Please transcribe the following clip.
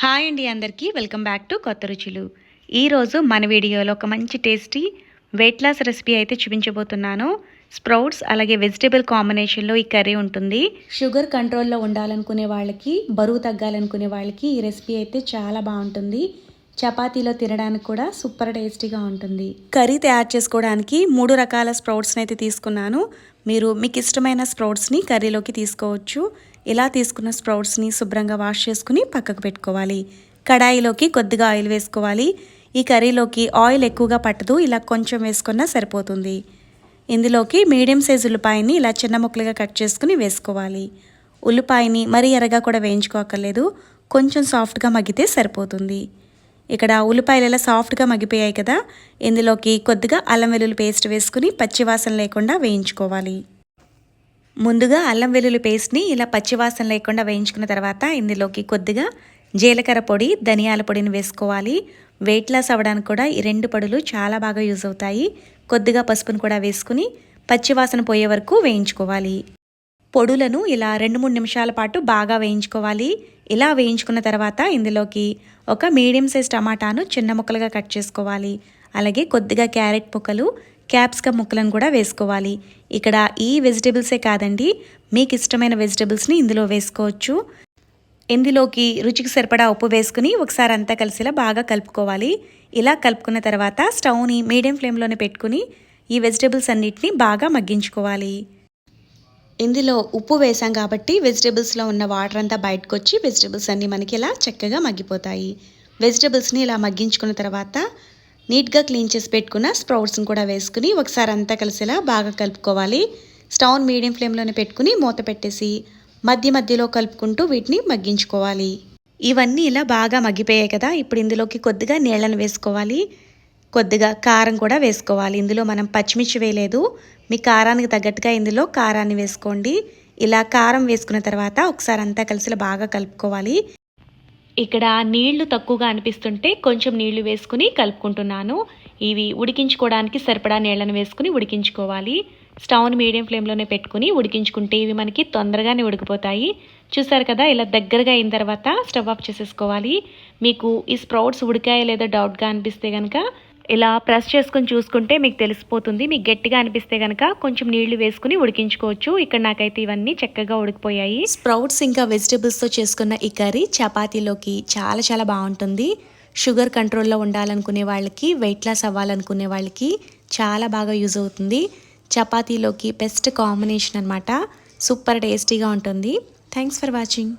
Hi అండి అందరికీ. Welcome back to కొత్త రుచులు. ఈరోజు మన వీడియోలో ఒక మంచి టేస్టీ వెయిట్ లాస్ రెసిపీ అయితే చూపించబోతున్నాను. స్ప్రౌట్స్ అలాగే వెజిటేబుల్ కాంబినేషన్లో ఈ కర్రీ ఉంటుంది. షుగర్ కంట్రోల్లో ఉండాలనుకునే వాళ్ళకి బరువు తగ్గాలనుకునే వాళ్ళకి ఈ రెసిపీ అయితే చాలా బాగుంటుంది. చపాతీలో తినడానికి కూడా సూపర్ టేస్టీగా ఉంటుంది. కర్రీ తయారు చేసుకోవడానికి మూడు రకాల స్ప్రౌట్స్ని అయితే తీసుకున్నాను. మీరు మీకు ఇష్టమైన స్ప్రౌట్స్ని కర్రీలోకి తీసుకోవచ్చు. ఇలా తీసుకున్న స్ప్రౌట్స్ని శుభ్రంగా వాష్ చేసుకుని పక్కకు పెట్టుకోవాలి. కడాయిలోకి కొద్దిగా ఆయిల్ వేసుకోవాలి. ఈ కర్రీలోకి ఆయిల్ ఎక్కువగా పట్టదు ఇలా కొంచెం వేసుకున్నా సరిపోతుంది. ఇందులోకి మీడియం సైజ్ ఉల్లిపాయని ఇలా చిన్న ముక్కలుగా కట్ చేసుకుని వేసుకోవాలి. ఉల్లిపాయని మరీ ఎర్రగా కూడా వేయించుకోకర్లేదు కొంచెం సాఫ్ట్గా మగ్గితే సరిపోతుంది. ఇక్కడ ఉల్లిపాయలు ఇలా సాఫ్ట్గా మగ్గిపోయాయి కదా ఇందులోకి కొద్దిగా అల్లం వెల్లుల్లి పేస్ట్ వేసుకుని పచ్చివాసన లేకుండా వేయించుకోవాలి. ముందుగా అల్లం వెల్లుల్లి పేస్ట్ని ఇలా పచ్చివాసన లేకుండా వేయించుకున్న తర్వాత ఇందులోకి కొద్దిగా జీలకర్ర పొడి ధనియాల పొడిని వేసుకోవాలి. వెయిట్ లాస్ అవ్వడానికి కూడా ఈ రెండు పొడులు చాలా బాగా యూజ్ అవుతాయి. కొద్దిగా పసుపును కూడా వేసుకుని పచ్చివాసన పోయే వరకు వేయించుకోవాలి. పొడులను ఇలా రెండు మూడు నిమిషాల పాటు బాగా వేయించుకోవాలి. ఇలా వేయించుకున్న తర్వాత ఇందులోకి ఒక మీడియం సైజ్ టమాటాను చిన్న ముక్కలుగా కట్ చేసుకోవాలి. అలాగే కొద్దిగా క్యారెట్ ముక్కలు క్యాప్సికమ్ ముక్కలను కూడా వేసుకోవాలి. ఇక్కడ ఈ వెజిటేబుల్సే కాదండి మీకు ఇష్టమైన వెజిటేబుల్స్ని ఇందులో వేసుకోవచ్చు. ఇందులోకి రుచికి సరిపడా ఉప్పు వేసుకుని ఒకసారి అంతా కలిసేలా బాగా కలుపుకోవాలి. ఇలా కలుపుకున్న తర్వాత స్టవ్ని మీడియం ఫ్లేమ్లోనే పెట్టుకుని ఈ వెజిటేబుల్స్ అన్నిటిని బాగా మగ్గించుకోవాలి. ఇందులో ఉప్పు వేసాం కాబట్టి వెజిటేబుల్స్లో ఉన్న వాటర్ అంతా బయటకు వచ్చి వెజిటేబుల్స్ అన్నీ మనకి ఇలా చక్కగా మగ్గిపోతాయి. వెజిటేబుల్స్ని ఇలా మగ్గించుకున్న తర్వాత నీట్గా క్లీన్ చేసి పెట్టుకున్న స్ప్రౌట్స్ని కూడా వేసుకుని ఒకసారి అంతా కలిసేలా బాగా కలుపుకోవాలి. స్టవ్ మీడియం ఫ్లేమ్లోనే పెట్టుకుని మూత పెట్టేసి మధ్య మధ్యలో కలుపుకుంటూ వీటిని మగ్గించుకోవాలి. ఇవన్నీ ఇలా బాగా మగ్గిపోయాయి కదా ఇప్పుడు ఇందులోకి కొద్దిగా నీళ్ళను వేసుకోవాలి. కొద్దిగా కారం కూడా వేసుకోవాలి. ఇందులో మనం పచ్చిమిర్చి వేయలేదు. మీ కారానికి తగ్గట్టుగా ఇందులో కారాన్ని వేసుకోండి. ఇలా కారం వేసుకున్న తర్వాత ఒకసారి అంతా కలిసి బాగా కలుపుకోవాలి. ఇక్కడ నీళ్ళు తక్కువగా అనిపిస్తుంటే కొంచెం నీళ్ళు వేసుకుని కలుపుకుంటున్నాను. ఇవి ఉడికించుకోవడానికి సరిపడా నీళ్ళను వేసుకుని ఉడికించుకోవాలి. స్టవ్ని మీడియం ఫ్లేమ్లోనే పెట్టుకుని ఉడికించుకుంటే ఇవి మనకి తొందరగానే ఉడికిపోతాయి. చూసారు కదా ఇలా దగ్గరగా అయిన తర్వాత స్టవ్ ఆఫ్ చేసేసుకోవాలి. మీకు ఈ స్ప్రౌట్స్ ఉడికాయ లేదో డౌట్గా అనిపిస్తే కనుక ఇలా ప్రెస్ చేసుకుని చూసుకుంటే మీకు తెలిసిపోతుంది. మీకు గట్టిగా అనిపిస్తే కనుక కొంచెం నీళ్ళు వేసుకుని ఉడికించుకోవచ్చు. ఇక్కడ నాకైతే ఇవన్నీ చక్కగా ఉడికిపోయాయి. స్ప్రౌట్స్ ఇంకా వెజిటేబుల్స్తో చేసుకున్న ఈ కర్రీ చపాతీలోకి చాలా చాలా బాగుంటుంది. షుగర్ కంట్రోల్లో ఉండాలనుకునే వాళ్ళకి వెయిట్ లాస్ అవ్వాలనుకునే వాళ్ళకి చాలా బాగా యూజ్ అవుతుంది. చపాతీలోకి బెస్ట్ కాంబినేషన్ అనమాట సూపర్ టేస్టీగా ఉంటుంది. Thanks for watching.